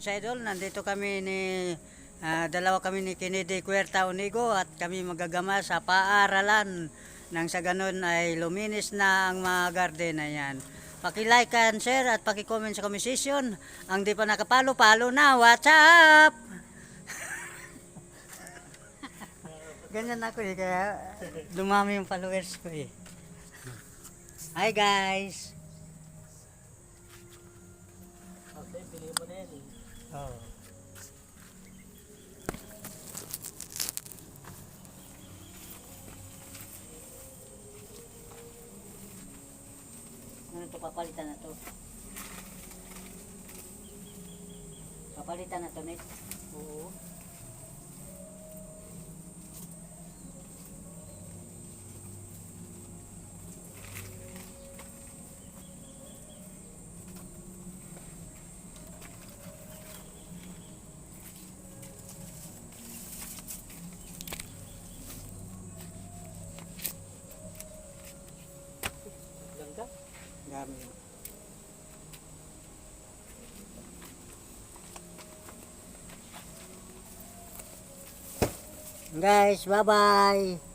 sa idol, nandito kami ni ah, dalawa kami ni Kennedy Cuerta Unigo at kami magagama sa paaralan nang sa ganun ay luminis na ang mga garden na yan. Paki-like and share at paki-comment sa comment section. Ang di pa nakapalo, palo na. What's up? Ganyan ako eh, kaya dumami yung followers ko eh. Hi guys! Okay, pili mo na yan eh. Oh. Ano to papalitan na to? Papalitan na to, Nick? Oo. Dami. Guys, bye-bye!